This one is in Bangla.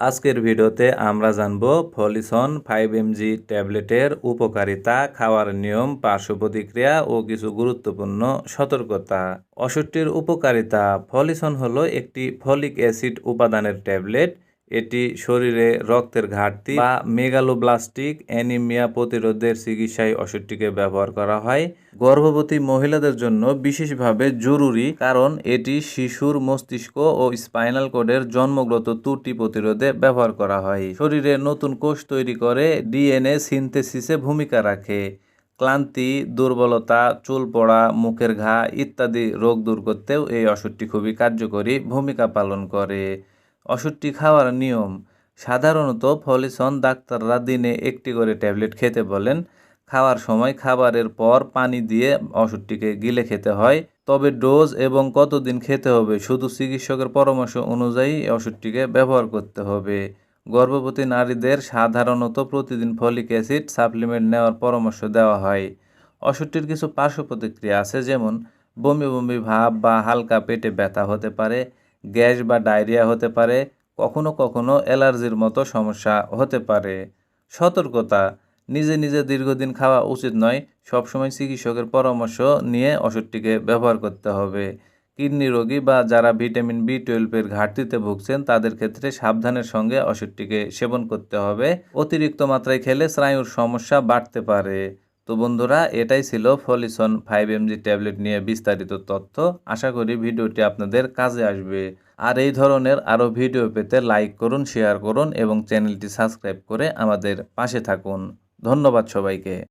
আজকের ভিডিওতে আমরা জানব ফলিসন ফাইভ এমজি ট্যাবলেটের উপকারিতা, খাওয়ার নিয়ম, পার্শ্ব প্রতিক্রিয়া ও কিছু গুরুত্বপূর্ণ সতর্কতা। ওষুধটির উপকারিতা, ফলিসন হলো একটি ফলিক অ্যাসিড উপাদানের ট্যাবলেট। এটি শরীরে রক্তের ঘাটতি বা মেগালোব্লাস্টিক অ্যানিমিয়া প্রতিরোধের চিকিৎসায় ওষুধটিকে ব্যবহার করা হয়। গর্ভবতী মহিলাদের জন্য বিশেষভাবে জরুরি, কারণ এটি শিশুর মস্তিষ্ক ও স্পাইনাল কোডের জন্মগত ত্রুটি প্রতিরোধে ব্যবহার করা হয়। শরীরে নতুন কোষ তৈরি করে ডিএনএ সিনথেসিসে ভূমিকা রাখে। ক্লান্তি, দুর্বলতা, চুল পড়া, মুখের ঘা ইত্যাদি রোগ দূর করতেও এই ওষুধটি খুবই কার্যকরী ভূমিকা পালন করে। ওষুধটি খাওয়ার নিয়ম। সাধারণত ফলিসন ডাক্তাররা দিনে একটি করে ট্যাবলেট খেতে বলেন, খাওয়ার সময় খাবারের পর পানি দিয়ে ওষুধটিকে গিলে খেতে হয়। তবে ডোজ এবং কতদিন খেতে হবে শুধু চিকিৎসকের পরামর্শ অনুযায়ী ওষুধটিকে ব্যবহার করতে হবে। গর্ভবতী নারীদের সাধারণত প্রতিদিন ফলিক অ্যাসিড সাপ্লিমেন্ট নেওয়ার পরামর্শ দেওয়া হয়। ওষুধটির কিছু পার্শ্ব প্রতিক্রিয়া আছে, যেমন বমি বমি ভাব বা হালকা পেটে ব্যথা হতে পারে। গ্যাস বা ডায়রিয়া হতে পারে, কখনো কখনো অ্যালার্জির মতো সমস্যা হতে পারে। সতর্কতা, নিজে নিজে দীর্ঘদিন খাওয়া উচিত নয়, সবসময় চিকিৎসকের পরামর্শ নিয়ে ওষুধটিকে ব্যবহার করতে হবে। কিডনি রোগী বা যারা ভিটামিন বি টুয়েলভের ঘাটতিতে ভুগছেন, তাদের ক্ষেত্রে সাবধানের সঙ্গে ওষুধটিকে সেবন করতে হবে। অতিরিক্ত মাত্রায় খেলে স্নায়ুর সমস্যা বাড়তে পারে। তো বন্ধুরা, এটাই ছিল ফলিসন ফাইভ এমজি ট্যাবলেট নিয়ে বিস্তারিত তথ্য। আশা করি ভিডিওটি আপনাদের কাজে আসবে। আর এই ধরনের আরও ভিডিও পেতে লাইক করুন শেয়ার করুন এবং চ্যানেলটি সাবস্ক্রাইব করে আমাদের পাশে থাকুন। ধন্যবাদ সবাইকে।